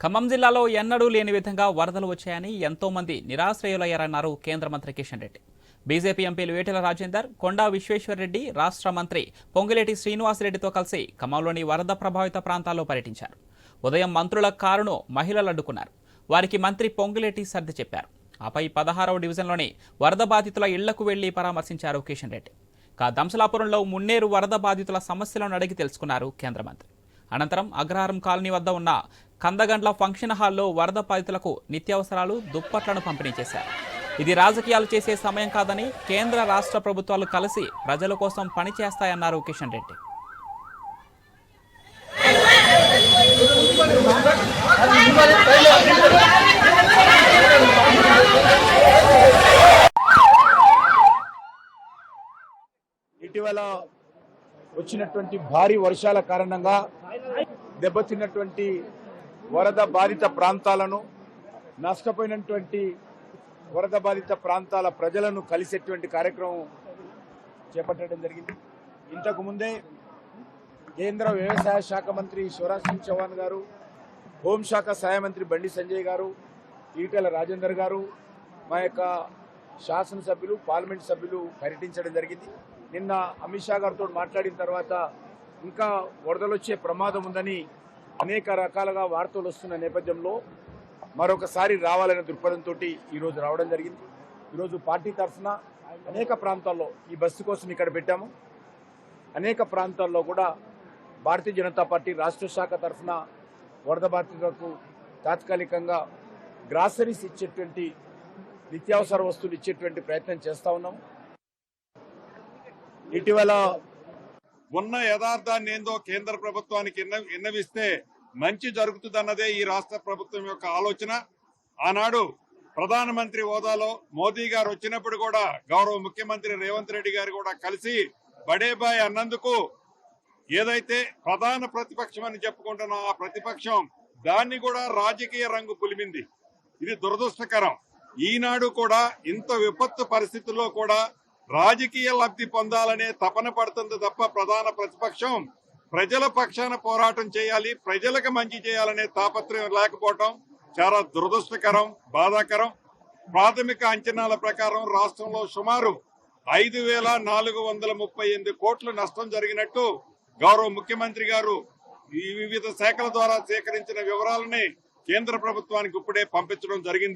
ఖమ్మం జిల్లాలో ఎన్నడూ లేని విధంగా వరదలు వచ్చాయని ఎంతోమంది నిరాశ్రయులయ్యారన్నారు కేంద్ర మంత్రి కిషన్ రెడ్డి. బీజేపీ ఎంపీలు వేటెల రాజేందర్ కొండా విశ్వేశ్వరరెడ్డి రాష్ట్ర మంత్రి పొంగులేటి శ్రీనివాసరెడ్డితో కలిసి ఖమ్మంలోని వరద ప్రభావిత ప్రాంతాల్లో పర్యటించారు. ఉదయం మంత్రుల కారును మహిళలు అడ్డుకున్నారు. వారికి మంత్రి పొంగులేటి సర్ది చెప్పారు. ఆపై పదహారవ డివిజన్లోని వరద బాధితుల ఇళ్ళకు వెళ్ళి పరామర్శించారు కిషన్ రెడ్డి. కా దంసలాపురంలో మున్నేరు వరద బాధితుల సమస్యలను అడిగి తెలుసుకున్నారు కేంద్ర మంత్రి. అనంతరం అగ్రహారం కాలనీ వద్ద ఉన్న కందగండ్ల ఫంక్షన్ హాల్లో వరద బాధితులకు నిత్యావసరాలు దుప్పట్లను పంపిణీ చేశారు. ఇది రాజకీయాలు చేసే సమయం కాదని కేంద్ర రాష్ట్ర ప్రభుత్వాలు కలిసి ప్రజల కోసం పనిచేస్తాయన్నారు కిషన్ రెడ్డి. ఇటీవల వచ్చినటువంటి భారీ వర్షాల కారణంగా దెబ్బతిన్నటువంటి వరద బాధిత ప్రాంతాలను నష్టపోయినటువంటి వరద బాధిత ప్రాంతాల ప్రజలను కలిసేటువంటి కార్యక్రమం చేపట్టడం జరిగింది. ఇంతకు ముందే కేంద్ర వ్యవసాయ శాఖ మంత్రి శివరాజ్ సింగ్ చౌహాన్ గారు హోంశాఖ సహాయ మంత్రి బండి సంజయ్ గారు ఈటల రాజేందర్ గారు మా యొక్క శాసనసభ్యులు పార్లమెంట్ సభ్యులు పర్యటించడం జరిగింది. నిన్న అమిత్ షా గారితో మాట్లాడిన తర్వాత ఇంకా వరదలు వచ్చే ప్రమాదం ఉందని అనేక రకాలుగా వార్తలు వస్తున్న నేపథ్యంలో మరొకసారి రావాలనే దృక్పథంతో ఈరోజు రావడం జరిగింది. ఈరోజు పార్టీ తరఫున అనేక ప్రాంతాల్లో ఈ బస్సు కోసం ఇక్కడ పెట్టాము. అనేక ప్రాంతాల్లో కూడా భారతీయ జనతా పార్టీ రాష్ట్ర శాఖ తరఫున వరద బాధితులకు తాత్కాలికంగా గ్రాసరీస్ ఇచ్చేటువంటి నిత్యావసర వస్తువులు ఇచ్చేటువంటి ప్రయత్నం చేస్తా ఉన్నాం ఇటీవల ఉన్న యథార్థాన్ని ఏందో కేంద్ర ప్రభుత్వానికి విన్నవిస్తే మంచి జరుగుతుందన్నదే ఈ రాష్ట్ర ప్రభుత్వం యొక్క ఆలోచన. ఆనాడు ప్రధానమంత్రి హోదాలో మోదీ గారు వచ్చినప్పుడు కూడా గౌరవ ముఖ్యమంత్రి రేవంత్ రెడ్డి గారు కూడా కలిసి బడేబాయ్ అన్నందుకు ఏదైతే ప్రధాన ప్రతిపక్షం అని చెప్పుకుంటున్న ఆ ప్రతిపక్షం దాన్ని కూడా రాజకీయ రంగు పులిమింది. ఇది దురదృష్టకరం. ఈనాడు కూడా ఇంత విపత్తు పరిస్థితుల్లో కూడా రాజకీయ లబ్ధి పొందాలనే తపన పడుతుంది తప్ప ప్రధాన ప్రతిపక్షం ప్రజల పక్షాన పోరాటం చేయాలి ప్రజలకు మంచి చేయాలనే తాపత్రయం లేకపోవటం చాలా దురదృష్టకరం బాధాకరం. ప్రాథమిక అంచనాల ప్రకారం రాష్ట్రంలో సుమారు ఐదు వేల నాలుగు వందల ముప్పై ఎనిమిది కోట్లు నష్టం జరిగినట్టు గౌరవ ముఖ్యమంత్రి గారు ఈ వివిధ శాఖల ద్వారా సేకరించిన వివరాలని కేంద్ర ప్రభుత్వానికి ఇప్పుడే పంపించడం జరిగింది.